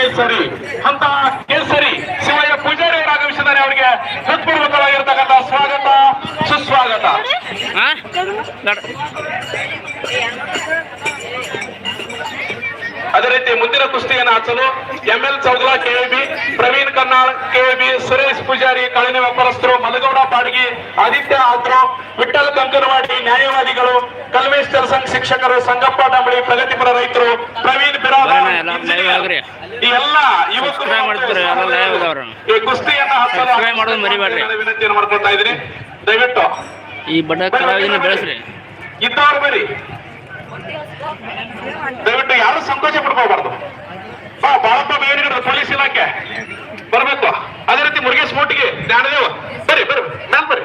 ಕೇಸರಿ ಅಂತ ಕೇಸರಿ ಶಿವಯ್ಯ ಪೂಜಾರಿ ಅವರು ಆಗಮಿಸಿದ್ದಾರೆ ಅವರಿಗೆ ಹೃತ್ಪೂರ್ವಕವಾಗಿರ್ತಕ್ಕಂಥ ಸ್ವಾಗತ ಸುಸ್ವಾಗತ. ಅದೇ ರೀತಿ ಮುಂದಿನ ಕುಸ್ತಿಯನ್ನು ಹಚ್ಚಲು M L KB KAB Praveen Kannal KAB Suresh Pujari ಕಳನಿ ವ್ಯಾಪಾರಸ್ಥರು ಮಲಗೌಡ ಪಾಡ್ಗಿ ಆದಿತ್ಯ ಆತ್ರೋ ವಿಠಲ್ ಕಂಕನವಾಡಿ ನ್ಯಾಯವಾದಿಗಳು ಕಲ್ವೇಶ್ವರ ಸಂಘ ಶಿಕ್ಷಕರು ಸಂಗಪ್ಪ ಡಂಬಳಿ ಪ್ರಗತಿಪರ ರೈತರು ಪ್ರವೀಣ್ ಬಿರಾದ ಬರೋಣ, ಎಲ್ಲ ಇವತ್ತು ಯುವಕರು ಮಾಡ್ತೀರಿ. ಈ ಕುಸ್ತಿಯನ್ನ Subscribe ಮಾಡೋದು ಮರಿಬೇಡ್ರಿ. ವಿನಂತಿಯನ್ನು ಮಾಡ್ಕೊಳ್ತಾ ಇದ್ದೀನಿ. ದಯವಿಟ್ಟು. ಈ ಬಡ ಕಲಾವಿದನ ಬೆಳೆಸ್ರಿ. ಇದ್ದವ್ರು ಬರ್ರಿ ದಯವಿಟ್ಟು ಯಾರು ಸಂಕೋಚ ಪಡ್ಕೋಬಾರ್ದು. ಬಾ ಬಾಳಪ್ಪ ಬೇರೆ ಪೊಲೀಸ್ ಇಲಾಖೆ. ಬರ್ಬೇಕು. ಅದೇ ರೀತಿ ಮುರುಗೇಶ್ ಮೋಟಿಗೆ ಜ್ಞಾನದೇವ. ಬರ್ರಿ ಬರ್ರಿ ಮ್ಯಾಲ್ ಬರ್ರಿ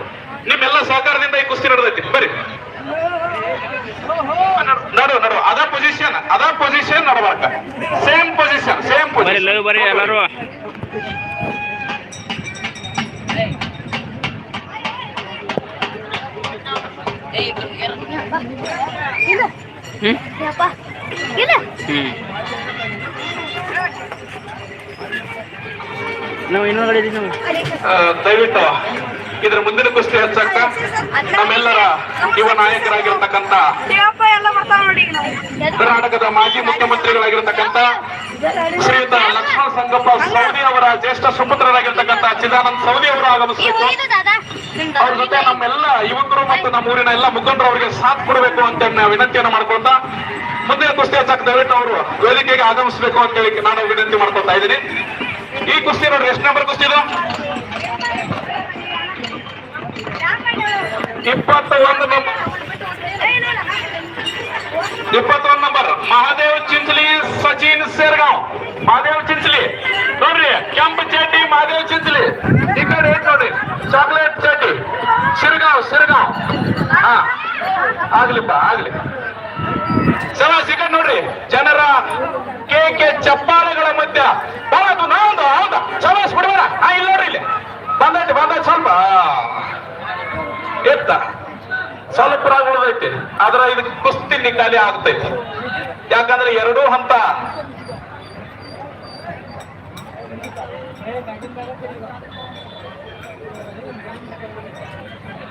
ನಿಮ್ಮೆಲ್ಲ ಸಹಕಾರದಿಂದ ಈ ಕುಸ್ತಿ ನಡೆದೈತಿ. ಬರ್ರಿ ನಡು ನಡು ಅದ ಪೊಸಿಷನ್ ಅದ ಪೊಸಿಷನ್ ನಡಬಾರ್ಕ ಸೇಮ್ ಪೊಸಿಷನ್ ಸೇಮ್ ಪೊಸಿಷನ್ ಬರೀ ಎಲ್ಲರೂ. ನಾವು ದಯವಿಟ್ಟು ಇದ್ರ ಮುಂದಿನ ಕುಸ್ತಿ ಹಚ್ಚಕ್ಕ ನಮ್ಮೆಲ್ಲರ ಯುವ ನಾಯಕರಾಗಿರ್ತಕ್ಕಂತ ದೇವಪ್ಪ ಎಲ್ಲ ಬರ್ತಾವ ನೋಡಿ ನಾವು. ಕರ್ನಾಟಕದ ಮಾಜಿ ಮುಖ್ಯಮಂತ್ರಿಗಳಾಗಿರ್ತಕ್ಕಂಥ ಶ್ರೀಯುತ ಲಕ್ಷ್ಮಣ ಸಂಗಪ್ಪ ಸೌದಿ ಅವರ ಜ್ಯೇಷ್ಠ ಸುಪುತ್ರರಾಗಿರ್ತಕ್ಕಂಥ ಚಿದಾನಂದ ಸೌದಿ ಅವರು ಆಗಮಿಸಬೇಕು. ಅವ್ರ ಜೊತೆ ನಮ್ಮೆಲ್ಲ ಯುವಕರು ಮತ್ತು ನಮ್ಮ ಊರಿನ ಎಲ್ಲ ಮುಖಂಡರು ಅವರಿಗೆ ಸಾಥ್ ಕೊಡಬೇಕು ಅಂತ ನಾವು ವಿನಂತಿಯನ್ನು ಮಾಡ್ಕೊಳ್ತಾ ಮುಂದಿನ ಕುಸ್ತಿ ಹಚ್ಚಕ್ ದಯವಿಟ್ಟು ಅವರು ವೇದಿಕೆಗೆ ಆಗಮಿಸಬೇಕು ಅಂತ ಹೇಳಿ ನಾನು ವಿನಂತಿ ಮಾಡ್ಕೊಳ್ತಾ ಇದ್ದೀನಿ. ಈ ಕುಸ್ತಿ ನೋಡ್ರಿ ಎಷ್ಟು ನಂಬರ್ ಕುಸ್ತಿ ಇದು? ಇಪ್ಪತ್ತ ಒಂದು ನಂಬರ್ ಇಪ್ಪತ್ತೊಂದು ನಂಬರ್ ಮಹಾದೇವ್ ಚಿಂಚಲಿ, ಸಚಿನ್ ಸೇರ್ಗಾವ್. ಮಹಾದೇವ್ ಚಿಂಚಲಿ. ನೋಡ್ರಿ, ಕೆಂಪು ಚಡ್ಡಿ, ಮಹಾದೇವ್ ಚಿಂಚಲಿ. ಈ ಕಡೆ ಐತ್ ನೋಡ್ರಿ? ಚಾಕ್ಲೇಟ್ ಚಡ್ಡಿ. ಶಿರ್ಗಾವ್ ಸಿರ್ಗಾಂವ್. ಹಾ, ಆಗ್ಲಿಪ್ಪ, ಆಗ್ಲಿ. ಸಲ ಸಿಕ್ಕ ನೋಡ್ರಿ, ಜನರ ಕೇಕೆ ಚಪ್ಪಾಳೆಗಳ ಮಧ್ಯ. ಬರೋದು ನಾವೊಂದು ಹೌದಾ? ಚಲಾಸ್ ಬಿಡಬೇಡ ಹಾ, ಇಲ್ಲ ನೋಡ್ರಿ ಇಲ್ಲಿ. ಬಂದೈತಿ ಬಂದೈತಿ, ಸ್ವಲ್ಪ. ಎತ್ತ ಸ್ವಲ್ಪ ರಾಗ ಉಳಿದೈತಿ ಆದ್ರ ಇದು ಕುಸ್ತಿ ನಿಖಾಲಿ ಆಗ್ತೈತಿ. ಯಾಕಂದ್ರೆ ಎರಡೂ ಹಂತ.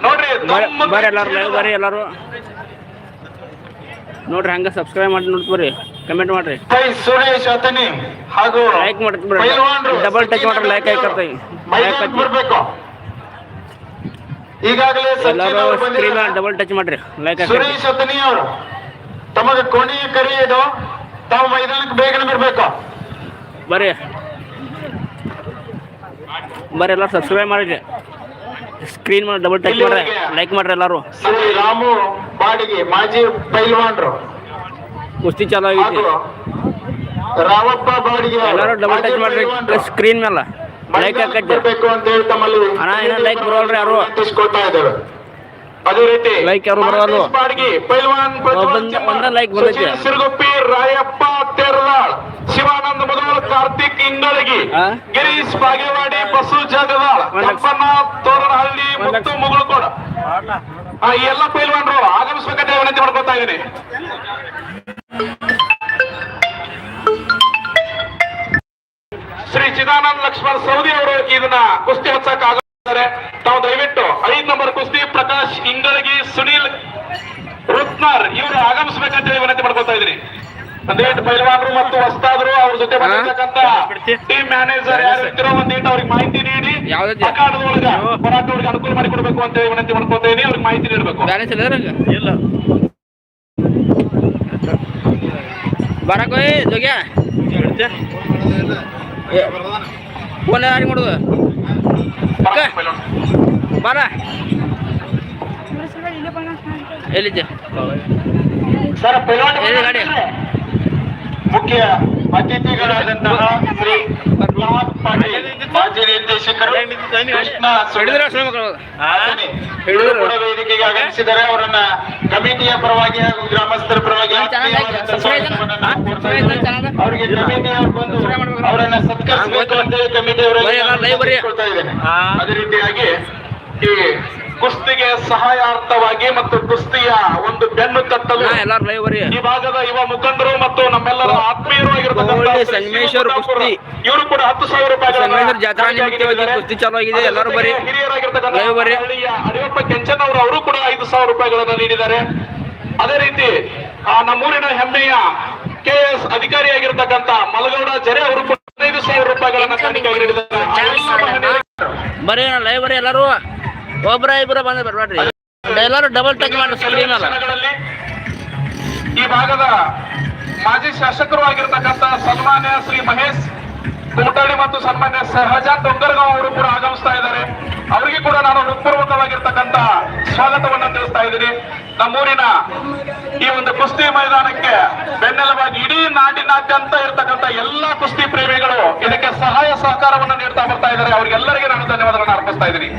ನೋಡ್ರಿ ಎಲ್ಲಾರು ಬರ್ರಿ ಎಲ್ಲರೂ. ನೋಡ್ರಿ ಹಂಗ ಸಬ್ಸ್ಕ್ರೈಬ್ ಮಾಡಿ ನೋಡಿ ಬರ್ರಿ. ಕಮೆಂಟ್ ಮಾಡ್ರಿ. ಸುರೇಶ್ ಅತನಿ ಹಾಗೂ ಲೈಕ್ ಮಾಡ್ರಿ ಡಬಲ್ ಟಚ್ ಮಾಡ್ರಿ ಲೈಕ್ ಆಯ್ಕತ್ತೈ ಲೈಕ್ ಬರ್ಬೇಕು. ಈಗಾಗಲೇ. ಡಬಲ್ ಟಚ್ ಮಾಡ್ರಿ. ಸುರೇಶ್ ಅತನಿ ಅವರು ತಮಗೆ ಕೊನೆಯ ಕರಿ ಇದು. ತಾವು ಮೈದಾನಕ್ಕೆ ಬೇಗನೆ ಬರಬೇಕು? ಬರ್ರಿ. ಬರ್ರಿ ಎಲ್ಲರೂ ಸಬ್ಸ್ಕ್ರೈಬ್ ಮಾಡಿರಿ. ಸ್ಕ್ರೀನ್ ಮಾಡಿ ಡಬಲ್ ಟಚ್ ಮಾಡ್ರಿ. ಲೈಕ್ ಮಾಡ್ರಿ ಎಲ್ಲರೂ. ಶ್ರೀ ರಾಮು ಬಾಡಿಗೆ ಮಾಜಿ ಪೈಲ್ವಾನ್ರು. ಕುಸ್ತಿ ಚಾಲು ಆಗೈತಿ ಹಾಗೂ ರಾವಪ್ಪ ಬಾಡಿಗೆ ಎಲ್ಲರೂ ಡಬಲ್ ಟಚ್ ಮಾಡ್ರಿ. ಸ್ಕ್ರೀನ್ ಮೇಲೆ. ಲೈಕ್ ಹಾಕಬೇಕು ಅಂತ ಹೇಳಿ ತಮ್ಮಲ್ಲಿ ಅಣ್ಣ, ಏನ ಲೈಕ್ ಬರೋಲ್ರಿ ಯಾರು? ಕೊಡ್ತಾ ಇದ್ದಾರೆ ಅದೇ ರೀತಿ ಲೈಕ್ ಯಾರು? ಮಹೇಶ್ ಬಾಡ್ಗಿ ಪೈಲ್ವಾನ್ ಒಂದ ಲೈಕ್ like ಸಿರುಗುಪ್ಪಿ ರಾಯಪ್ಪ ತೆರಳಾಳ್ ಶಿವಾನಂದ ಮೊದಲು ಕಾರ್ತಿಕ್ ಇಂಗಳಗಿ? ಗಿರೀಶ್ ಬಾಗೇವಾಡಿ ಬಸು ಜಗದಾಳ್ ಅಪ್ಪನ ತೋರಣಹಳ್ಳಿ ಮುತ್ತು. ಮುಗುಳ್ಕೋಡ ಆ, ಈ ಎಲ್ಲ ಪೈಲ್ವಾನ್ರು ಆಗಮಿಸ್ಬೇಕಂತ ವಿನಂತಿ ಮಾಡ್ಕೊತಾ ಇದ್ದೀನಿ ಶ್ರೀ ಚಿದಾನಂದ ಲಕ್ಷ್ಮಣ್ ಸೌದಿ ಅವರು ಇದನ್ನ ಕುಸ್ತಿ ಹಚ್ಚಕ್ ಆಗಿದ್ದಾರೆ ತಾವು ದಯವಿಟ್ಟು ಐದ್ ನಂಬರ್ ಕುಸ್ತಿ ಪ್ರಕಾಶ್ ಇಂಗಳಗಿ ಸುನೀಲ್ ರುತ್ನಾರ್ ಇವರು ಆಗಮಿಸಬೇಕಂತ ಹೇಳಿ ವಿನಂತಿ ಮಾಡ್ಕೊತಾ ಇದ್ರಿ ಒಂದೇಟ್ ಪೈಲ್ವಾನ್ರು ಮತ್ತು ಹೊಸ್ತಾದ್ರು ಅವ್ರ ಜೊತೆ ಬಂದಿರ್ತಕ್ಕಂತ ಟೀಮ್ ಮ್ಯಾನೇಜರ್ ಯಾರು ಇರ್ತಿರೋ ಒಂದೇಟ್ ಅವ್ರಿಗೆ ಮಾಹಿತಿ ನೀಡಿ ಒಳಗ ಹೋರಾಟ ಅವ್ರಿಗೆ ಅನುಕೂಲ ಮಾಡಿಕೊಡ್ಬೇಕು ಅಂತ ಹೇಳಿ ವಿನಂತಿ ಮಾಡ್ಕೊತಾ ಇದೀನಿ ಅವ್ರಿಗೆ ಮಾಹಿತಿ ನೀಡಬೇಕು? ಇಲ್ಲ ಬರಕೋಯ್ ಜೋಗ್ಯ. ಫೋನ್ ಯಾರಿಗೆ ಮಾಡೋದು? ಬರ. ಎಲ್ಲಿದ್ದೆ? ಗಾಡಿ? ಮುಖ್ಯ ಅತಿಥಿಗಳಾದಂತಹ ಶ್ರೀ ಪ್ರಹ್ಲಾದ್ ಪಾಟೀಲ್ ಮಾಜಿ ನಿರ್ದೇಶಕರು ವೇದಿಕೆಗೆ ಆಗಮಿಸಿದರೆ ಅವರನ್ನ ಕಮಿಟಿಯ ಪರವಾಗಿ ಹಾಗೂ ಗ್ರಾಮಸ್ಥರ ಪರವಾಗಿ ಅವರಿಗೆ ಕಮಿಟಿಯವರು ಬಂದು ಅವರನ್ನ ಸತ್ಕರಿಸಬೇಕು ಅಂತ ಹೇಳಿ ಇದ್ದೇನೆ. ಅದೇ ರೀತಿಯಾಗಿ ಈ ಕುಸ್ತಿಗೆ ಸಹಾಯಾರ್ಥವಾಗಿ ಮತ್ತು ಕುಸ್ತಿಯ ಒಂದು ಬೆನ್ನು ಎಲ್ಲಾರು ಈ ಭಾಗದ ಯುವ ಮುಖಂಡರು ಮತ್ತು ನಮ್ಮೆಲ್ಲರ ಆತ್ಮೀಯರು ಆಗಿರತಕ್ಕಂಥ ಗೋಲ್ಡ್ ಶ್ರೀ ಸಂಗಮೇಶ್ವರ ಕುಸ್ತಿ. ಇವರು ಕೂಡ ಹತ್ತು ಸಾವಿರ ರೂಪಾಯಿ ಜಾತ್ರಾ ಕುಸ್ತಿ ಚಾಲು ಆಗಿದೆ. ಎಲ್ಲರೂ ಬರೀ ಹಿರಿಯರಾಗಿರ್ತಕ್ಕಂಥ ಅಡಿಯಪ್ಪ ಕೆಂಚನ್ ಅವರು ಅವರು ಕೂಡ ಐದು ಸಾವಿರ ರೂಪಾಯಿಗಳನ್ನ ನೀಡಿದ್ದಾರೆ. ಅದೇ ರೀತಿ ಆ ನಮ್ಮೂರಿನ ಹೆಮ್ಮೆಯ ಕೆ ಎಸ್ ಅಧಿಕಾರಿಯಾಗಿರ್ತಕ್ಕಂಥ ಮಲಗೌಡ ಜರೆ ಅವರು ಹದಿನೈದು ಸಾವಿರ ರೂಪಾಯಿಗಳನ್ನ ಕಾಣಿಕೆಯಾಗಿ ನೀಡಿದ್ದಾರೆ. ಲೈವ್ ಎಲ್ಲರೂ ಒಬ್ರ ಇಬ್ಬರ ಬಂದ ಬರ್ಬೇಡ್ರಿ ಎಲ್ಲರೂ ಡಬಲ್ ಟಚ್ ಮಾಡಿ ಸ್ಕ್ರೀನ್ ಅಲ್ಲ ಈ ಭಾಗದ ಮಾಜಿ ಶಾಸಕರು ಆಗಿರ್ತಕ್ಕಂತ ಸನ್ಮಾನ್ಯ ಶ್ರೀ ಮಹೇಶ್ ಕುಮಟಳ್ಳಿ ಮತ್ತು ಸನ್ಮಾನ್ಯ ಸಹಜಾ ಡೊಂಗರ್ಗಾಂವ್ ಅವರು ಕೂಡ ಆಗಮಿಸ್ತಾ ಇದ್ದಾರೆ. ಅವರಿಗೆ ಕೂಡ ನಾನು ಹೃತ್ಪೂರ್ವಕವಾಗಿರ್ತಕ್ಕಂತ ಸ್ವಾಗತವನ್ನ ತಿಳಿಸ್ತಾ ಇದ್ದೀನಿ. ನಮ್ಮೂರಿನ ಈ ಒಂದು ಕುಸ್ತಿ ಮೈದಾನಕ್ಕೆ ಬೆನ್ನೆಲುಬಾಗಿ ಇಡೀ ನಾಡಿನಾದ್ಯಂತ ಇರತಕ್ಕಂತ ಎಲ್ಲಾ ಕುಸ್ತಿ ಪ್ರೇಮಿಗಳು ಇದಕ್ಕೆ ಸಹಾಯ ಸಹಕಾರವನ್ನು ನೀಡ್ತಾ ಬರ್ತಾ ಇದ್ದಾರೆ. ಅವರಿಗೆಲ್ಲರಿಗೆ ನಾನು ಧನ್ಯವಾದಗಳನ್ನು ಅರ್ಪಿಸ್ತಾ ಇದ್ದೀನಿ.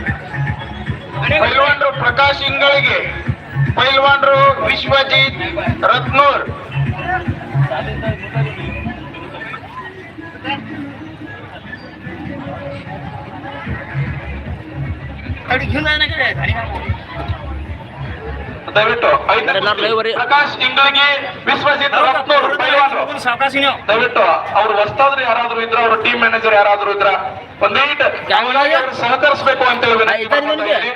ಪೈಲ್ವಾನ್ರು ಪ್ರಕಾಶ್ ಇಂಗಳಿಗೆ, ಪೈಲ್ವಾನ್ರು ವಿಶ್ವಜಿತ್ ರತ್ನೂರ್ ದಯವಿಟ್ಟು ಐದನೇ ಎಲ್ಲರೂ live ಬರ್ರಿ. ಪ್ರಕಾಶ್ ಇಂಗಳಿಗೆ ವಿಶ್ವಜಿತ್ ರತ್ನೂರ್ ಪೈಲ್ವಾನ್ರು ದಯವಿಟ್ಟು ಅವ್ರು ಹೊಸ್ತಾದ್ರು ಯಾರಾದ್ರೂ ಇದ್ರ ಅವ್ರ ಟೀಮ್ ಮ್ಯಾನೇಜರ್ ಯಾರಾದ್ರೂ ಇದ್ರ ಒಂದೇಟ್ ಸಹಕರಿಸಬೇಕು ಅಂತ ಹೇಳಿ.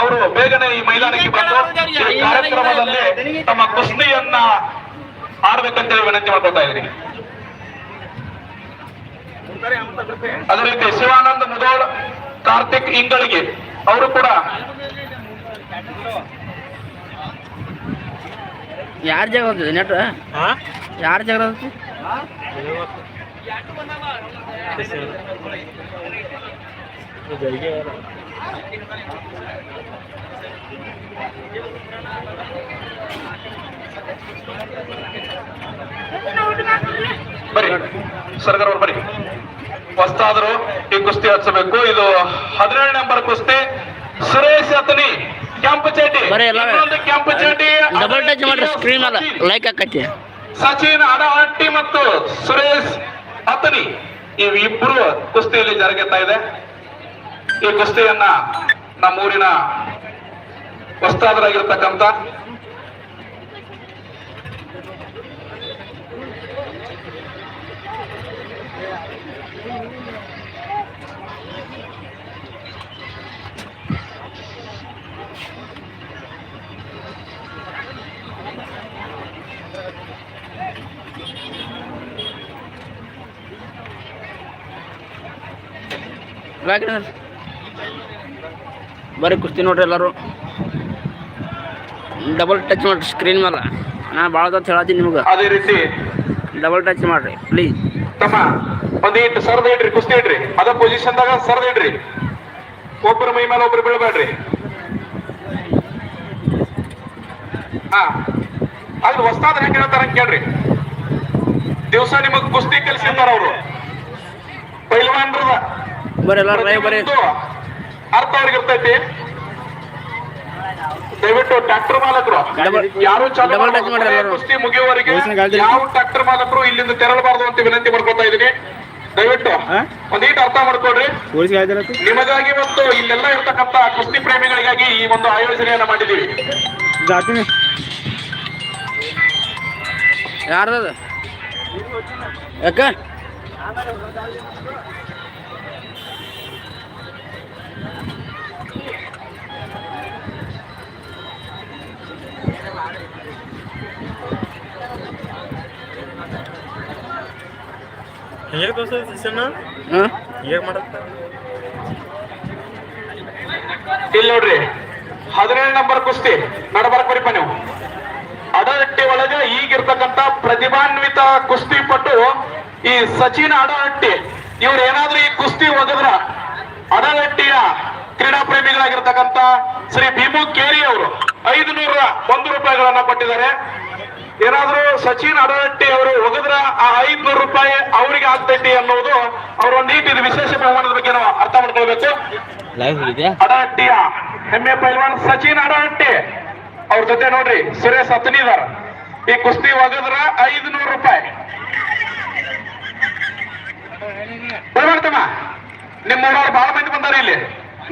ಅವರು ಬೇಗನೆ ಈ ಮೈದಾನಕ್ಕೆ ಬಂದು ಈ ಕಾರ್ಯಕ್ರಮದಲ್ಲಿ ತಮ್ಮ ಕುಸ್ತಿಯನ್ನ ಆಡ್ಬೇಕಂತೇಳಿ ವಿನಂತಿ ಮಾಡ್ಕೊತಾ ಇದ್ರಿ ಅದೇ ರೀತಿ ಶಿವಾನಂದ ಮುದೋಳ್ ಕಾರ್ತಿಕ್ ಇಂಗಳಿಗೆ ಅವರು ಕೂಡ. ಯಾರ ಜಾಗ ಹೋಗ್ತದೆ ನೆಟ್ ಯಾರ ಜಾಗ ಹೋಗ್ತದೆ ಬರಿ ಸರ್ಗರ್ ಅವ್ರು ಬರಿ ಹೊಸ್ತಾದ್ರು ಈ ಕುಸ್ತಿ ಹಚ್ಚಬೇಕು ಇದು ಹದಿನೇಳು ನಂಬರ್ ಕುಸ್ತಿ. ಸುರೇಶ್ ಅತನಿ ಕೆಂಪು ಚೇಟಿ ಕೆಂಪು ಚೇಟಿ ಡಬಲ್ ಟಚ್ ಮಾಡ್ರಿ ಸ್ಕ್ರೀನ್ ಅಲ್ಲ ಲೈಕ್ ಸಚಿನ್. ಅಡಹಟ್ಟಿ ಮತ್ತು ಸುರೇಶ್ ಅತನಿ ಇವ್ ಇಬ್ರು ಕುಸ್ತಿಯಲ್ಲಿ ಜರುಗುತ್ತಾ ಇದೆ. ಈ ಕುಸ್ತಿಯನ್ನ ನಮ್ಮೂರಿನ ಹೊಸ್ತಾದರಾಗಿರ್ತಕ್ಕಂಥ ಬರ್ರಿ ಕುಸ್ತಿ ನೋಡ್ರಿ ಎಲ್ಲರೂ. ಡಬಲ್ ಟಚ್ ಮಾಡ್ರಿ ಸ್ಕ್ರೀನ್ ಮೇಲೆ ನಾ ಭಾಳ ಹೊತ್ತು ಹೇಳತ್ತೀನಿ ನಿಮ್ಗೆ. ಅದೇ ರೀತಿ. ಡಬಲ್ ಟಚ್ ಮಾಡ್ರಿ ಪ್ಲೀಸ್ ತಮ್ಮ ಸರ್ದ ಇಡ್ರಿ ಕುಸ್ತಿ ಇಡ್ರಿ ಅದ ಪೊಸಿಷನ್ದಾಗ ಸರ್ದ ಇಡ್ರಿ ಒಬ್ಬರ ಮೈ ಮೇಲೆ ಒಬ್ರು ಬೀಳ್ಬೇಡ್ರಿ. ಹಾ. ಅದು ಹೊಸ್ತಾದ ಹೆಂಗ್ ಹೇಳ್ತಾರ ಕೇಳ್ರಿ. ದಿವಸ ನಿಮಗ್ ಕುಸ್ತಿ ಕಲಿಸಿರ್ತಾರ ಅವರು. ಪೈಲ್ವಾನ್ರದ ಬರ್ರಿ ಎಲ್ಲ ಲೈವ್ ಬರೀ ಅರ್ಥ ಆಗಿರ್ತೈತಿ ಇರ್ತೈತಿ ದಯವಿಟ್ಟು ಟ್ರ್ಯಾಕ್ಟರ್ ಮಾಲಕರು ಯಾರು ಕುಸ್ತಿ ಮುಗಿಯುವವರೆಗೆ ಯಾವ ಟ್ರ್ಯಾಕ್ಟರ್ ಮಾಲಕರು ಇಲ್ಲಿಂದ ತೆರಳಬಾರದು ಅಂತ ವಿನಂತಿ ಮಾಡ್ಕೊತಾ ಇದೀನಿ ದಯವಿಟ್ಟು? ಒಂದೀಟ್ ಅರ್ಥ ಮಾಡ್ಕೊಡ್ರಿ ನಿಮಗಾಗಿ ಮತ್ತು ಇಲ್ಲೆಲ್ಲ ಇರ್ತಕ್ಕಂತ ಕುಸ್ತಿ ಪ್ರೇಮಿಗಳಿಗಾಗಿ ಈ ಒಂದು ಆಯೋಜನೆಯನ್ನ ಮಾಡಿದೀವಿ ಯಾರದ ಯಾಕ? ಹೇಗೆ ಮಾಡುತ್ತೆ ಇಲ್ಲಿ ನೋಡ್ರಿ ಹದಿನೇಳು ನಂಬರ್ ಕುಸ್ತಿ ನಡಬರ್ಕೊರಿಪ್ಪ ನೀವು ಅಡಹಟ್ಟಿ ಒಳಗ ಈಗಿರ್ತಕ್ಕಂತ ಪ್ರತಿಭಾನ್ವಿತ ಕುಸ್ತಿ ಪಟ್ಟು ಈ ಸಚಿನ್ ಅಡಹಟ್ಟಿ. ಇವ್ರು ಏನಾದ್ರೂ ಈ ಕುಸ್ತಿ ಒಗದ್ರ ಅಡಹಟ್ಟಿಯ ಕ್ರೀಡಾ ಪ್ರೇಮಿಗಳಾಗಿರ್ತಕ್ಕಂತ ಶ್ರೀ ಭೀಮು ಕೇರಿ ಅವರು ಐದು ನೂರ ಒಂದು ರೂಪಾಯಿಗಳನ್ನ ಕೊಟ್ಟಿದ್ದಾರೆ. ಏನಾದ್ರೂ ಸಚಿನ್ ಅಡರಟ್ಟಿ ಅವರು ಒಗದ್ರ ಆ ಐದ್ನೂರು ರೂಪಾಯಿ ಅವರಿಗೆ ಆಗ್ತೈತಿ ಅನ್ನೋದು ಅವರ ಇದು ವಿಶೇಷ ಬಹುಮಾನದ ಬಗ್ಗೆ ನಾವು ಅರ್ಥ ಮಾಡ್ಕೊಳ್ಬೇಕು. ಅಡರಟ್ಟಿಯ ಹೆಮ್ಮೆ ಪೈಲ್ವಾನ್ ಸಚಿನ್ ಅಡರಟ್ಟಿ ಅವ್ರ ಜೊತೆ ನೋಡ್ರಿ ಸುರೇಶ್ ಹತ್ತನಿದಾರ. ಈ ಕುಸ್ತಿ ಒಗದ್ರ ಐದ್ನೂರು ರೂಪಾಯಿ. ಬರ್ಬಾರ್ದಮ್ಮ. ನಿಮ್ಮ ಊರವ್ರು ಬಹಳ ಮಂದಿ ಬಂದಾರ ಇಲ್ಲಿ.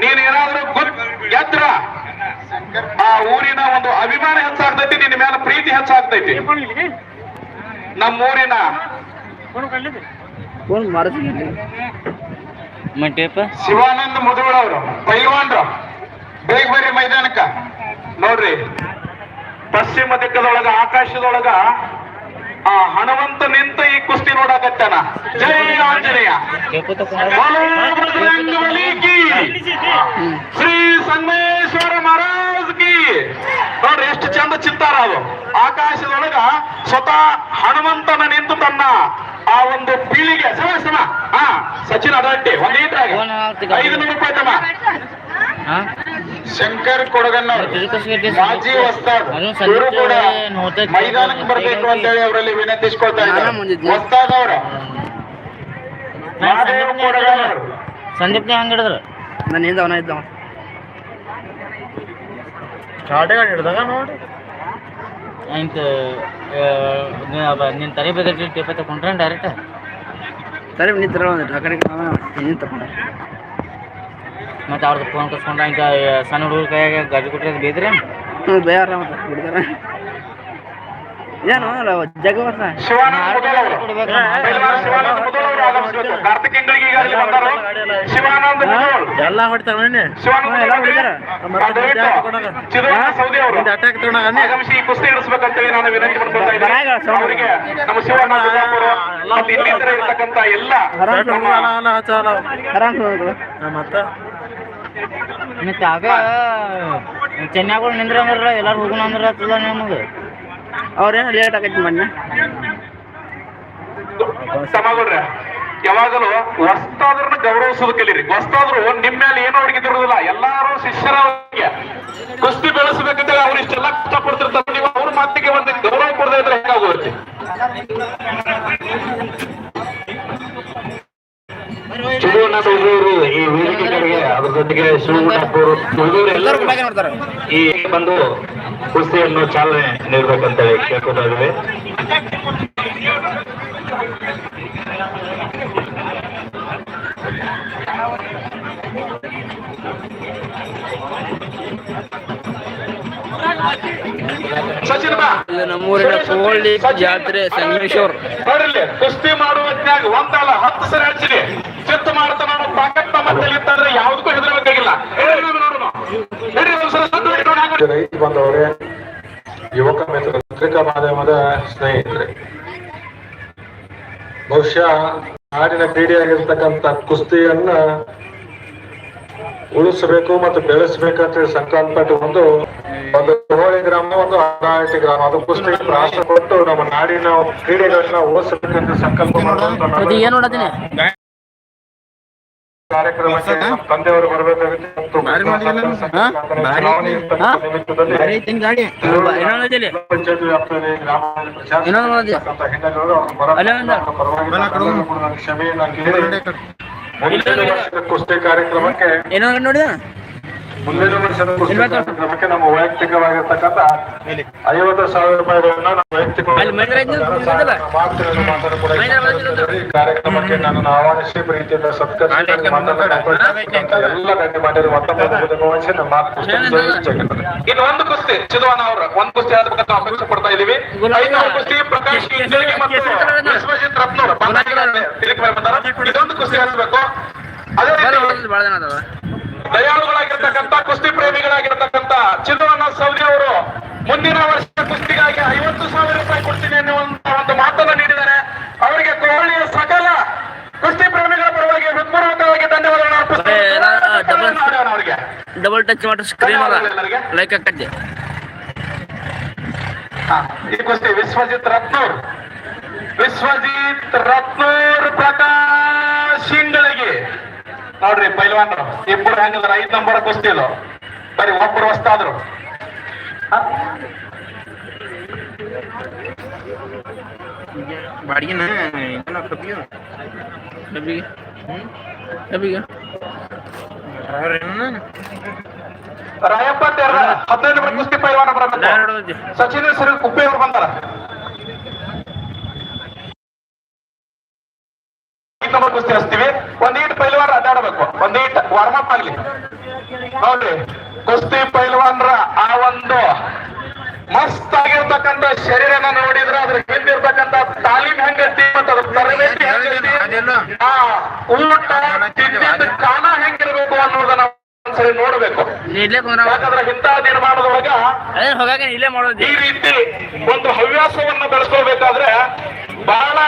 ನೀನ್ ಏನಾದ್ರೂ ಗುಡ್ ಗೆದ್ರ. ಆ ಊರಿನ ಒಂದು ಅಭಿಮಾನ ಹೆಚ್ಚಾಗ್ತೈತಿ ನಿನ್ನ ಮೇಲೆ ಪ್ರೀತಿ ಹೆಚ್ಚಾಗ್ತೈತಿ. ನಮ್ಮ ಟೇಪ ಶಿವಾನಂದ ಮುದುಗಳವರು ಪೈಲ್ವಾನ್ರು. ಬೇಗ ಬರ್ರಿ ಮೈದಾನಕ್ಕ. ನೋಡ್ರಿ ಪಶ್ಚಿಮ ದಿಕ್ಕದೊಳಗ ಆಕಾಶದೊಳಗ ಆ ಹಣವಂತ ನಿಂತ ಈ ಕುಸ್ತಿ ನೋಡಕತ್ತಾನ. ಜೈ ಆಂಜನೇಯ. ಶ್ರೀ ಸಂಗಮೇಶ್ವರ ಮಹಾರಾಜ್ ಕಿ. ನೋಡ್ರಿ ಎಷ್ಟು ಚಂದ ಚಿತ್ತಾರ ಅದು. ಆಕಾಶದೊಳಗ ಸ್ವತಃ ಹನುಮಂತನ ನಿಂತು ತನ್ನ ಆ ಒಂದು ಪೀಳಿಗೆ ಸಮ ಸಮ. ಹಾ ಸಚಿನ್ ಅಡಂಟಿ ಒಂದೇ ಐದು ನೂರು ರೂಪಾಯಿ ತಮ್ಮ. ಶಂಕರ್ ಕೊಡಗನ್ನವರು. ಮಾಜಿ ವಸ್ತಾದ್ ಇವರು ಕೂಡ ಮೈದಾನಕ್ಕೆ ಬರಬೇಕು ಅಂತ ಹೇಳಿ ಅವರಲ್ಲಿ ವಿನಂತಿಸ್ಕೊಳ್ತಾ ಇದ್ದಾರೆ. ವಸ್ತಾದ್ ಅವರ ಸಂದೀಪ್ ಕೊಡಗನ್ನವ್ರು. ಸಂದೀಪ್ನೇ ಹಂಗೆ ಹಿಡಿದ್ರು? ನಾನು ಹಿಂದೆ ಅವನ. ಇದ್ದವ ಗಾಡಿ ಹಿಡ್ದಾಗ ನೋಡಿ. ನಿನ್ ನಿನ್ನ ತಲೆ ಟೇಪ ತಗೊಂಡ್ರೆ ಡೈರೆಕ್ಟ್ ತಲೆ ನಿಂತರ ಒಂದು ಆ ಕಡೆ ನಿಂತ ತಗೊಂಡೆ. ಮತ್ತೆ ಅವ್ರದ್ದು ಫೋನ್ ಕಸ್ಕೊಂಡ ಇಂಕ ಸಣ್ಣ ಹುಡುಗರ ಕೈಯಾಗ ಗಾಜು ಕೊಟ್ಟರೆ ಬೇದ್ರಿ ಹ್ಞೂ ಬೇಯಾರ ಮತ್ತೆ ಹುಡುಗರ ಏನು ಅಲ್ಲ ಜಗ ವರ್ಷ ಶಿವಾನಂದ ಮುದೋಳವರು ಪೈಲ್ವಾನ್ ಶಿವಾನಂದ ಮುದೋಳವರು ಆಗಮಿಸಬೇಕು ಕಾರ್ತಿಕ್ ಇಂಗಳಿಗೆ ಈಗಾಗಲೇ ಬಂದರು ಶಿವಾನಂದ ಮುದೋಳ್ ಎಲ್ಲ ಅವರು. ಅಟ್ಯಾಕ್ ಕುಸ್ತಿ ಇಡಿಸ್ಬೇಕಂತೇಳಿ ನಾನು ವಿನಂತಿ ಮಾಡ್ಕೊಳ್ತಾ ಇದ್ದೇನೆ. ಅವರಿಗೆ ನಮ್ಮ ಶಿವಾನಂದ ಮುದೋಳವರು ಮತ್ತು ಇನ್ನಿತರ ಇರ್ತಕ್ಕಂಥ ಎಲ್ಲ ಮತ್ತ? ಮತ್ತೆ ಆಗ ಚೆನ್ನೈಗಳು ನಿಂದ್ರ ಅಂದ್ರ ಎಲ್ಲಾರು ಹೋಗೋಣ ಅಂದ್ರ ಆತದ ನಮಗೆ. ಅವ್ರೇನು ಲೇಟ್ ಆಗೈತಿ ಮೊನ್ನೆ. ಸಮಗಳ್ರೆ ಯಾವಾಗಲೂ ಹೊಸ್ತಾದ್ರನ್ನ ಗೌರವಿಸೋದು ಕಲೀರಿ ಹೊಸ್ತಾದ್ರು ನಿಮ್ಮ ಮೇಲೆ ಏನೋ ಹುಡುಗಿದಿರೋದಿಲ್ಲ ಎಲ್ಲಾರು ಶಿಷ್ಯರ ಅವ್ರಿಗೆ ಕುಸ್ತಿ ಬೆಳೆಸಬೇಕಂತ ಅವ್ರು ಇಷ್ಟೆಲ್ಲ ಕಷ್ಟಪಡ್ತಿರ್ತಾರೆ ಜೊತೆಗೆ ಹುಡುಗರು ಎಲ್ಲರೂ ನೋಡ್ತಾರೆ. ಈ ಬಂದು ಕುಸ್ತಿಯನ್ನು ಚಾಲನೆ ನೀಡಬೇಕಂತ ಹೇಳಿ ಇದು ನಮ್ಮೂರಿನ ಕೋಳ್ಳಿ ಜಾತ್ರೆ ಸಂಗಮೇಶ್ವರ್ ಕುಸ್ತಿ ಮಾಡುವ ಒಂದಲ್ಲ ಹತ್ತು ಸರಿ ಹಚ್ಚಿನಿ ರೈತ ಬಂದವರೇ ಯುವಕ ಮಿತ್ರ ಪತ್ರಿಕಾ ಮಾಧ್ಯಮದ ಸ್ನೇಹಿತರೆ. ಬಹುಶಃ ನಾಡಿನ ಕ್ರೀಡೆಯಾಗಿರ್ತಕ್ಕಂಥ ಕುಸ್ತಿಯನ್ನ ಉಳಿಸಬೇಕು ಮತ್ತು ಬೆಳೆಸಬೇಕಂತ ಸಂಕಲ್ಪ ಒಂದು ಒಂದು ಹೋಳಿ ಗ್ರಾಮ ಒಂದು ಅನಾಟಿ ಗ್ರಾಮ ಅದು ಕುಸ್ತಿಗೆ ಪ್ರಾಶ ಕೊಟ್ಟು ನಮ್ಮ ನಾಡಿನ ಕ್ರೀಡೆಗಳನ್ನ ಉಳಿಸಬೇಕಂತ ಸಂಕಲ್ಪ ಮಾಡುವಂತ ತಂದೆಯವರು ಬರಬೇಕಾಗುತ್ತೆ ಪಂಚಾಯತ್ ವ್ಯಾಪ್ತಿಯಲ್ಲಿ ಕ್ಷಮೆಯನ್ನ ಕೇಳಿ. ಮುಂದಿನ ಕುಸ್ತಿ ಕಾರ್ಯಕ್ರಮಕ್ಕೆ ನೋಡಿದ? ಮುಂದಿನ ವರ್ಷದ ಕುಸ್ತಿ ಕಾರ್ಯಕ್ರಮಕ್ಕೆ ನಮ್ಮ ವೈಯಕ್ತಿಕವಾಗಿರ್ತಕ್ಕಂಥ ಐವತ್ತು ಸಾವಿರ ರೂಪಾಯಿಗಳನ್ನ ನಾವು. ಈ ಕಾರ್ಯಕ್ರಮಕ್ಕೆ ನಾನು ಆಹ್ವಾನಿಸಿ ಪ್ರೀತಿಯಿಂದ ಸತ್ಕರಿಸಿ ಮಾತಾಡತಕ್ಕಂಥ ಎಲ್ಲ ಗಣ್ಯಮಾನ್ಯರು ಮತ್ತೊಮ್ಮೆ ನಮ್ಮ ಮಾತು ಕುಸ್ತಿ. ಇನ್ನೊಂದು ಕುಸ್ತಿ ಚಿದವಾನ ಅವರು. ಒಂದ್ ಕುಸ್ತಿ ಆಡ್ಬೇಕಂತ ಅಪೇಕ್ಷೆ ಪಡ್ತಾ ಇದೀವಿ ಐದನೇ ಕುಸ್ತಿ ಪ್ರಕಾಶ್ ಕಿಂಜಗಿ ಮತ್ತು ವಿಶ್ವಜಿತ್ ರತ್ನೂರ್. ಬಂದಾಗಿದ್ದಾರೆ ತಿರುಗಿ ಬಂದಾರ. ಇದೊಂದು ಕುಸ್ತಿ ಆಗಬೇಕು ಅದೇ ರೀತಿ ದಯಾಳುಗಳಾಗಿರ್ತಕ್ಕಂಥ ಕುಸ್ತಿ ಪ್ರೇಮಿಗಳಾಗಿರ್ತಕ್ಕಂಥ ಚಿದವಾನ ಸೌದಿ ಅವರು ಮುಂದಿನ ವರ್ಷ ಕುಸ್ತಿಗಾಗಿ ಐವತ್ತು ಸಾವಿರ ರೂಪಾಯಿ ಕೊಡ್ತೀನಿ ಅನ್ನುವಂತ ಒಂದು ಮಾತನ್ನು ನೀಡಿದ್ದಾರೆ. ಅವರಿಗೆ ಕೋಳಿಯ ಸಕಲ ಕುಸ್ತಿ ಪ್ರೇಮಿಗಳ ಪರವಾಗಿ ಹೃತ್ಪೂರ್ವಕವಾಗಿ ಧನ್ಯವಾದಗಳನ್ನು ಅವರಿಗೆ. ಡಬಲ್ ಟಚ್ ಮಾಡಿ ಸ್ಕ್ರೀನ್ ಲೈಕ್ ಹಾಕತ್ತೆ ಹಾ, ಈ ಕುಸ್ತಿ ವಿಶ್ವಜಿತ್ ರತ್ನೂರ್. ವಿಶ್ವಜಿತ್ ರತ್ನೂರ್ ಪ್ರಕಾಶ್ ನೋಡ್ರಿ ಪೈಲ್ವಾನ್ರು ಇಬ್ಬರು ಹೆಂಗಿದಾರ? ಐದ್ ನಂಬರ್ ಕುಸ್ತಿ ಇದು. ಬರೀ ಒಬ್ಬರು ಹೊಸ್ತಾದ್ರು. ರಾಯಪ್ಪ ತೇರ ಹದಿನೈದು ನಂಬರ್ ಕುಸ್ತಿ ಪೈಲ್ವಾನ ಬರಬೇಕು ಸಚಿನ್ ಸರ್ ಕುಪ್ಪೆ ಅವ್ರು ಬಂದಾರ. ಐದು ನಂಬರ್ ಕುಸ್ತಿ ಹಚ್ತೀವಿ ಒಂದ್ ಈಟ್ ಪೈಲ್ವಾರ ಅಡ್ಡಾಡಬೇಕು ಮಾಡ್ಬೇಕು ಒಂದೀಟ್ ವಾರ್ಮ್ ಅಪ್ ಆಗ್ಲಿ ನೋಡ್ರಿ ಕುಸ್ತಿ ಪೈಲ್ವಾನ್ರ ಆ ಒಂದು ಮಸ್ತ್ ಆಗಿರ್ತಕ್ಕಂಥ ಶರೀರನ ನೋಡಿದ್ರೆ ಅದ್ರ ಹಿಂದಿರ್ತಕ್ಕಂಥ ತಾಲೀಮ್ ಹೆಂಗೈತಿ ಮತ್ತು ಅದ್ರ ತರಬೇತಿ ಹೆಂಗೈತಿ ಆ ಊಟ ತಿಂದಿದ್ದ ಕಾಣ ಹೆಂಗಿರ್ಬೇಕು ಅನ್ನೋದನ್ನ ಒಂದ್ಸರಿ ನೋಡ್ಬೇಕು. ಇಲ್ಲೇ ಕುಂದ್ರ ಯಾಕಂದ್ರೆ ಇಂಥ ನಿರ್ಮಾಣದೊಳಗ ಈ ರೀತಿ ಒಂದು ಹವ್ಯಾಸವನ್ನ ಬೆಳೆಸ್ಕೋಬೇಕಾದ್ರೆ ಬಹಳ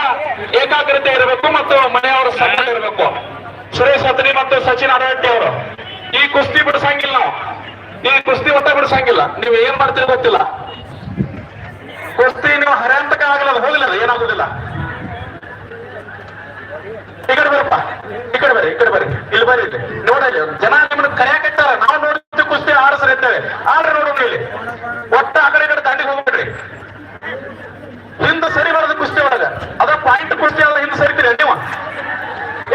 ಏಕಾಗ್ರತೆ ಇರಬೇಕು ಮತ್ತು ಮನೆಯವರ ಸಣ್ಣ ಇರಬೇಕು. ಸುರೇಶ್ ಅತ್ರಿ ಮತ್ತು ಸಚಿನ್ ಅಡಹಟ್ಟಿ ಅವರು. ಈ ಕುಸ್ತಿ ಬಿಡಿಸಂಗಿಲ್ಲ ಈ ಕುಸ್ತಿ ಒಟ್ಟ ಬಿಡಿಸಂಗಿಲ್ಲ. ನೀವು ಏನ್ ಮಾಡ್ತೀರಿ ಗೊತ್ತಿಲ್ಲ. ಕುಸ್ತಿ ನೀವು ಹರ್ಯಾಂತಕ ಆಗಲ್ಲ ಹೋಗಿಲ್ಲ ಏನಾಗುದಿಲ್ಲ. ಈ ಕಡೆ ಬರಪ್ಪ. ಈ ಕಡೆ ಬರ್ರಿ, ಈ ಕಡೆ ಬರ್ರಿ. ಇಲ್ಲಿ ಬರ್ರಿ ನೋಡಲ್ಲ ನೋಡಲಿ ಜನ ನಿಮ್ಮನ್ನ ಕರೆಯಾಕತ್ತಾರ ನಾವು ನೋಡಿದ್ವಿ ಕುಸ್ತಿ ಆರಿಸ್ರಿ ಅಂತೇಳಿ ಆಡ್ರಿ ನೋಡೋಣ ಇಲ್ಲಿ ಒಟ್ಟ ಆ ಕಡೆ ಈ ಕಡೆ ದಾಂಡಿಗೆ ಹೋಗ್ಬಿಡ್ರಿ ಹಿಂದೆ ಸರಿ ಬರೋದು ಕುಸ್ತಿ ಒಳಗ ಅದ ಪಾಯಿಂಟ್ ಕುಸ್ತಿ ಅಲ್ಲ ಹಿಂದೆ ಸರಿತೀರಿ ನೀವು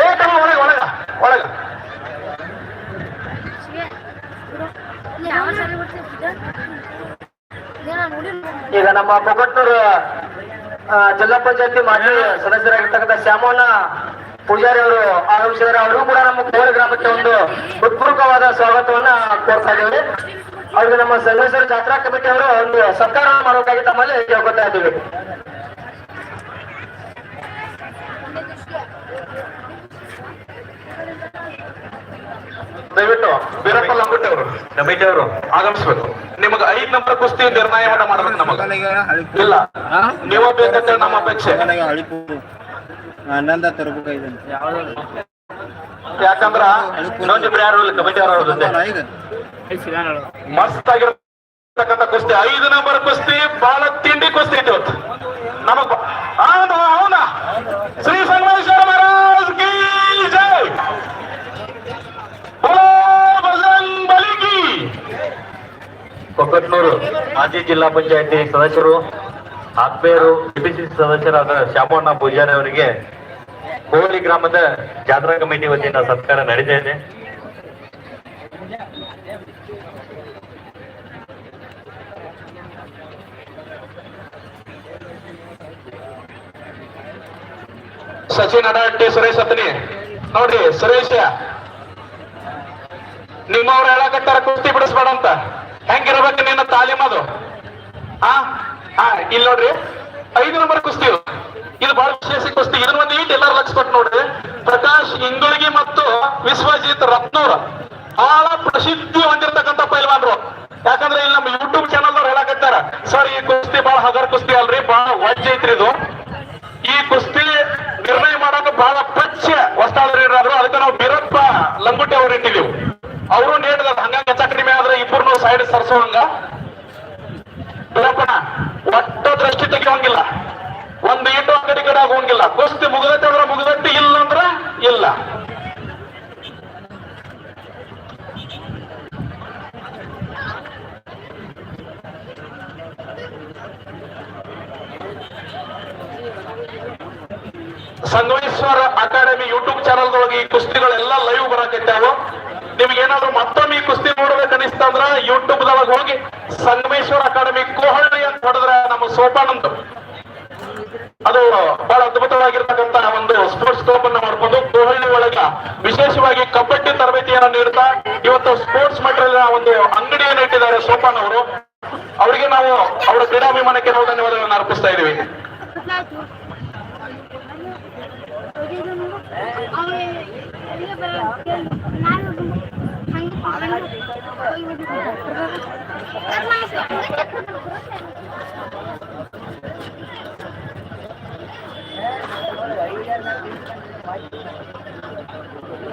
ಏಕಮ ಒಳಗ ಒಳಗ ಒಳಗ ಯಾವ ಸರಿ ಬರ್ತೀವಿ ನೋಡಿ ಈಗ ನಮ್ಮ ಬೊಗಟ್ನೂರು ಆ, ಜಿಲ್ಲಾ ಪಂಚಾಯತಿ ಮಾಜಿ ಸದಸ್ಯರಾಗಿರ್ತಕ್ಕಂಥ ಶ್ಯಾಮಣ್ಣ ಪೂಜಾರಿ ಅವರು ಆಗಮಿಸಿದ್ದಾರೆ ಅವರು ಕೂಡ ನಮ್ಮ ಕೋಳಿ ಗ್ರಾಮಕ್ಕೆ ಒಂದು ಹೃತ್ಪೂರ್ವಕವಾದ ಸ್ವಾಗತವನ್ನ ಕೋರ್ತಾ ಇದ್ದೇವೆ. ಅವ್ರಿಗೆ ನಮ್ಮ ಸಂಗಮೇಶ್ವರ ಜಾತ್ರಾ ಕಮಿಟಿ ಅವರು ಒಂದು ಸತ್ಕಾರ ಮಾಡಬೇಕಾಗಿ ತಮ್ಮಲ್ಲಿ ಕೇಳ್ಕೊತಾ ಇದ್ದೀವಿ. ದಯವಿಟ್ಟು ಬೀರಪ್ಪ ಲಂಗುಟ್ಟಿ ಅವರು ಕಮಿಟಿ ಅವರು, ಆಗಮಿಸ್ಬೇಕು. ನಿಮಗ ಐದ್ ನಂಬರ್ ಕುಸ್ತಿ ನಿರ್ಣಯವನ್ನ ಮಾಡ್ಬೇಕು ನಮಗ. ಇಲ್ಲ. ನೀವ ಬೇಕಂತ ನಮ್ಮ ಅಪೇಕ್ಷೆ. ಅಣ್ಣಂದ ತರಬೇಕಾಗಿದೆ ಯಾಕಂದ್ರ ಇನ್ನೊಂದಿಬ್ರು ಯಾರು ಇಲ್ಲ, ಕಮಿಟಿ ಅವರ ಜೊತೆ. ಮಸ್ತ್ ಆಗಿರ್ತಕ್ಕಂಥ ಕುಸ್ತಿ, ಐದು ನಂಬರ್ ಕುಸ್ತಿ ಬಾಳ ತಿಂಡಿ ಕುಸ್ತಿ ಐತಿ ಇವತ್ತು ನಮಗ್ ಬ- ಹೌದು ಹೌದಾ ಶ್ರೀ ಸಂಗಮೇಶ್ವರ ಮಹಾರಾಜ್ ಕಿ ಜೈ ಬೋಲೋ ಬಜರಂಗ್ ಬಲಿ ಕಿ ಕೊಕ್ಕಟ್ನೂರು ಮಾಜಿ ಜಿಲ್ಲಾ ಪಂಚಾಯತಿ ಸದಸ್ಯರು, ಆತ್ಮೀಯರು ಕೆಪಿಸಿಸಿ ಸದಸ್ಯರಾದ ಶ್ಯಾಮಣ್ಣ ಪೂಜಾರಿ ಅವರಿಗೆ ಕೋಳಿ ಗ್ರಾಮದ ಜಾತ್ರಾ ಕಮಿಟಿ ವತಿಯಿಂದ ಸತ್ಕಾರ ನಡೀತಾ ಇದೆ. ಸಚಿನ್ ಅಡಾಟ್ಟಿ ಸುರೇಶ್ ಅತ್ನಿ ನೋಡ್ರಿ ಸುರೇಶ, ನಿಮ್ಮವ್ರ ಹೇಳಕತ್ತಾರ, ಕುಸ್ತಿ ಬಿಡಿಸ್ಬೇಡ ಅಂತ. ಹೆಂಗಿರ್ಬೇಕು ನಿನ್ನ ತಾಲೀಮ್ ಅದು? ಆ? ಹಾ ಇಲ್ಲಿ ನೋಡ್ರಿ, ಐದು ನಂಬರ್ ಕುಸ್ತಿ ಇದು. ಬಹಳ ವಿಶೇಷ ಕುಸ್ತಿ. ಇದನ್ನ ಒಂದು ಈಟ್ ಎಲ್ಲಾರು ಲಕ್ಷ ಕೊಟ್ಟು ನೋಡ್ರಿ. ಪ್ರಕಾಶ್ ಇಂಗುಳಿಗಿ ಮತ್ತು ವಿಶ್ವಜಿತ್ ರತ್ನೂರ್. ಬಹಳ ಪ್ರಸಿದ್ಧಿ ಹೊಂದಿರತಕ್ಕಂತ ಪೈಲ್ವಾನ್ರು. ಯಾಕಂದ್ರೆ ಇಲ್ಲಿ ನಮ್ಮ ಯೂಟ್ಯೂಬ್ ಚಾನಲ್ ಅವ್ರು ಹೇಳಕತ್ತಾರ, ಸರ್, ಈ ಕುಸ್ತಿ ಬಹಳ ಹಗರ್ ಕುಸ್ತಿ ಅಲ್ರಿ ಬಹಳ ವಜ್ಜ ಐತ್ರಿ ಇದು. ಈ ಕುಸ್ತಿ ನಿರ್ಣಯ ಮಾಡೋದು ಬಹಳ ಪಚ್ಚ ಹೊಸ್ತಾದ್ರಿ ಅದಕ್ಕೆ ನಾವು ಬೀರಪ್ಪ ಲಂಗುಟಿ ಅವ್ರು ಇಟ್ಟಿದ್ದೀವಿ ಅವರು ನೀಡಿದ ಹಂಗಾಗಿ ಹೆಚ್ಚ ಕಡಿಮೆ ಆದ್ರೆ ಇಬ್ಬರು ಸೈಡ್ ಸರ್ಸೋಂಗ ಬೀರಪ್ಪನ ಒಟ್ಟ ದೃಷ್ಟಿ ತೆಗಿಯೋಂಗಿಲ್ಲ. ಒಂದು ಈಟು ಅಂಗಡಿ ಕಡೆ ಆಗೋಂಗಿಲ್ಲ. ಕುಸ್ತಿ ಮುಗಿದತ್ತೆ ಅಂದ್ರೆ ಮುಗಿದತ್ತೆ ಇಲ್ಲ ಅಂದ್ರ ಇಲ್ಲ. ಸಂಗಮೇಶ್ವರ ಅಕಾಡೆಮಿ ಯೂಟ್ಯೂಬ್ ಚಾನಲ್ ಒಳಗೆ ಈ ಕುಸ್ತಿಗಳೆಲ್ಲ ಲೈವ್ ಬರಾಕೈತಾವು ನಿಮ್ಗೆ ಏನಾದ್ರು ಮತ್ತೊಮ್ಮೆ ಈ ಕುಸ್ತಿ ನೋಡ್ಬೇಕು ಅಂದ್ರ ಯೂಟ್ಯೂಬ್ ದೊಳಗೆ ಹೋಗಿ ಸಂಗಮೇಶ್ವರ ಅಕಾಡೆಮಿ ಕೋಹಳ್ಳಿ ಅಂತ ಹೊಡೆದ್ರೆ ನಮ್ಮ ಸೋಪಾನಂದು. ಅದು ಬಹಳ ಅದ್ಭುತವಾಗಿರ್ತಕ್ಕಂತ ಒಂದು ಸ್ಪೋರ್ಟ್ಸ್ ಕ್ಲಬ್ ಅನ್ನ ಮಾಡ್ಕೊಂಡು ಕೋಹಳ್ಳಿ ಒಳಗ ವಿಶೇಷವಾಗಿ ಕಬಡ್ಡಿ ತರಬೇತಿಯನ್ನ ನೀಡ್ತಾ ಇವತ್ತು ಸ್ಪೋರ್ಟ್ಸ್ ಮೆಟೀರಿಯಲ್ ಒಂದು ಅಂಗಡಿಯನ್ನು ಇಟ್ಟಿದ್ದಾರೆ ಸೋಪಾನ್ ಅವರು. ಅವರಿಗೆ ನಾವು ಅವರ ಕ್ರೀಡಾಭಿಮಾನಕ್ಕೆ ನಾವು ಧನ್ಯವಾದಗಳನ್ನು ಅರ್ಪಿಸ್ತಾ ಇದೀವಿ ಹಂಗೆ